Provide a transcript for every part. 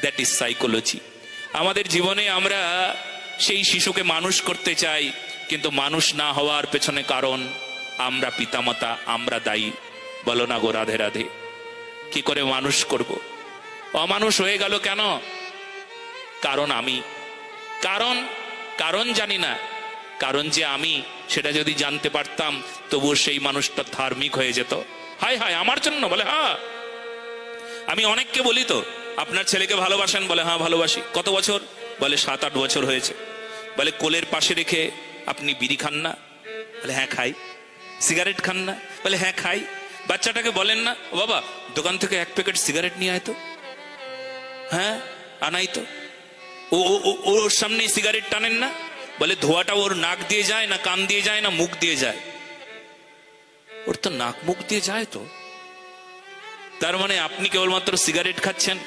That is psychology আমাদের জীবনে আমরা সেই শিশুকে মানুষ করতে চাই, কিন্তু মানুষ না হওয়ার পেছনে কারণ আমরা পিতামাতা, আমরা দায়ী। বলো না গো রাধে রাধে, কি করে মানুষ করব? অমানুষ হয়ে গেল কেন? কারণ আমি। কারণ কারণ জানি না। কারণ যে আমি, সেটা যদি জানতে পারতাম, তবুও সেই মানুষটা ধার্মিক হয়ে যেত। হায় হায়, আমার জন্য বলে হ্যাঁ। আমি অনেককে বলি তো আপনার ছেলেকে ভালোবাসেন বলে হ্যাঁ ভালোবাসি। কত বছর? বলে, সাত, আট বছর হয়েছে। বলে, কোলের পাশে রেখে আপনি বিড়ি খান না? বলে হ্যাঁ খাই। সিগারেট খান না? বলে হ্যাঁ খাই। বাচ্চাটাকে বলেন না বাবা, দোকান থেকে এক প্যাকেট সিগারেট নিয়ে আয় তো। হ্যাঁ আনাই তো। ও, ওর সামনে সিগারেট টানেন না? বলে, ধোয়াটা ওর নাক দিয়ে যায় না কান দিয়ে যায় না মুখ দিয়ে যায়? ওর তো নাক মুখ দিয়ে যায় তো? তার মানে আপনি কেবলমাত্র সিগারেট খাচ্ছেন?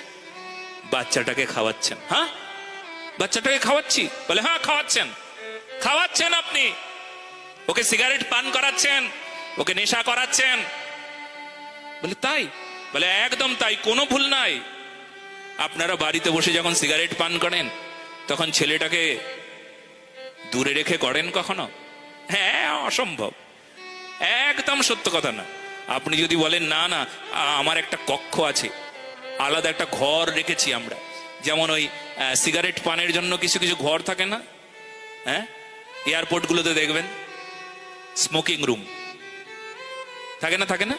বাচ্চাটাকে খাওয়াচ্ছেন হ্যাঁ? বাচ্চাটাকে খাওয়াচ্ছি? বলে হ্যাঁ খাওয়াচ্ছেন। খাওয়াচ্ছেন আপনি। ওকে সিগারেট পান করাচ্ছেন, ওকে নেশা করাচ্ছেন। বলে, তাই? বলে, একদম তাই, কোনো ভুল নাই। আপনারা বাড়িতে বসে যখন সিগারেট পান করেন, তখন ছেলেটাকে দূরে রেখে করেন কখনো? হ্যাঁ অসম্ভব। একদম সত্য কথা না। আপনি যদি বলেন, না না, আমার একটা কক্ষ আছে। আলাদা একটা ঘর রেখেছি আমরা। যেমন ওই সিগারেট পানের জন্য কিছু কিছু ঘর থাকে না? হ্যাঁ? এয়ারপোর্টগুলোতে দেখবেন। Smoking room. থাকে না থাকে না?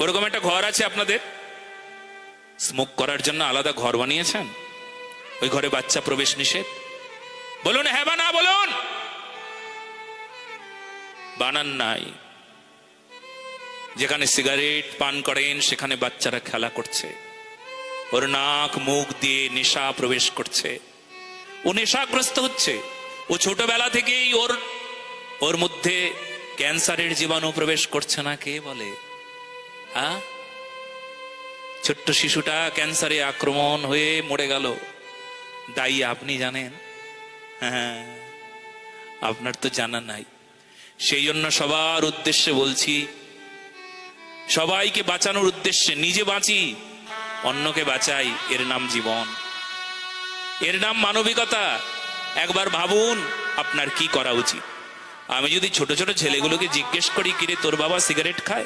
ওরকম একটা ঘর আছে আপনাদের? স্মোক করার জন্য আলাদা ঘর বানিয়েছেন? ওই ঘরে বাচ্চা প্রবেশ নিষেধ? বলুন হ্যাঁ বা না বলুন? বানান নাই। যেখানে সিগারেট পান করেন, সেখানে বাচ্চারা খেলা করছে। ওর নাক, মুখ দিয়ে নেশা প্রবেশ করছে। ও নেশাগ্রস্ত হচ্ছে। ও ছোটবেলা থেকেই ওর ওর মধ্যে ক্যান্সারের জীবাণু প্রবেশ করছে না, কে বলে? হ্যাঁ ছোট্ট শিশুটা ক্যান্সারে আক্রমণ হয়ে মরে গেল। দায়ী আপনি জানেন? হ্যাঁ আপনার তো জানা নাই। সেই জন্য সবার উদ্দেশ্যে বলছি সবাইকে বাঁচানোর উদ্দেশ্যে নিজে বাঁচি, অন্যকে বাঁচাই, এর নাম জীবন। এর নাম মানবিকতা। একবার ভাবুন, আপনার কি করা উচিত? আমি যদি ছোট ছোট ছেলেগুলোকে জিজ্ঞেস করি, কিরে, তোর বাবা সিগারেট খায়?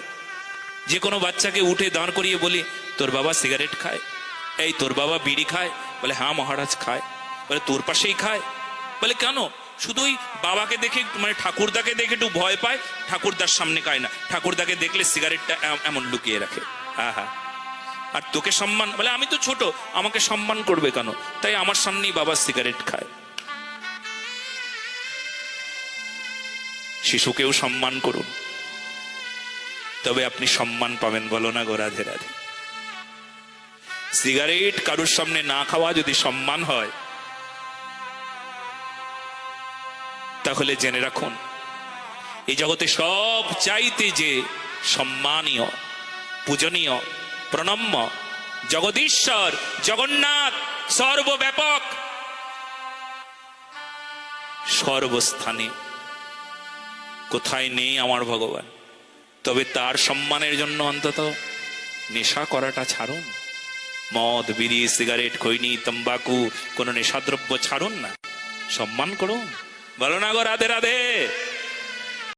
যে কোনো বাচ্চাকে উঠে দাঁড় করিয়ে বলি, তোর বাবা সিগারেট খায়? এই, তোর বাবা বিড়ি খায়? বলে হ্যাঁ মহারাজ, খায়। বলে, তোর পাশেই খায়? বলে, কেন? শুধুই বাবাকে দেখে মানে ঠাকুরদাকে দেখে একটু ভয় পায়, ঠাকুরদার সামনে খায় না। ঠাকুরদাকে দেখলে সিগারেটটা এমন লুকিয়ে রাখে। আহা আর তোকে সম্মান, বলে আমি তো ছোট, আমাকে সম্মান করবে কেন? তাই আমার সামনেই বাবা সিগারেট খায়। শিশুকেও সম্মান করুন। তবে আপনি সম্মান পাবেন বলো না গো রাধে রাধে। সিগারেট কারোর সামনে না খাওয়া যদি সম্মান হয় তাহলে জেনে রাখুন, এই জগতে সব চাইতে যে সম্মানীয়, পূজনীয়, প্রণম্য, জগদীশ্বর, জগন্নাথ, সর্বব্যাপক, সর্বস্থানে, কোথায় নেই আমার ভগবান? তবে তার সম্মানের জন্য অন্তত নেশা করাটা ছাড়ুন। মদ, বিড়ি, সিগারেট, খৈনি, তম্বাকু, কোনো নেশাদ্রব্য ছাড়ুন না। সম্মান করুন। বলো না গো রাধে রাধে।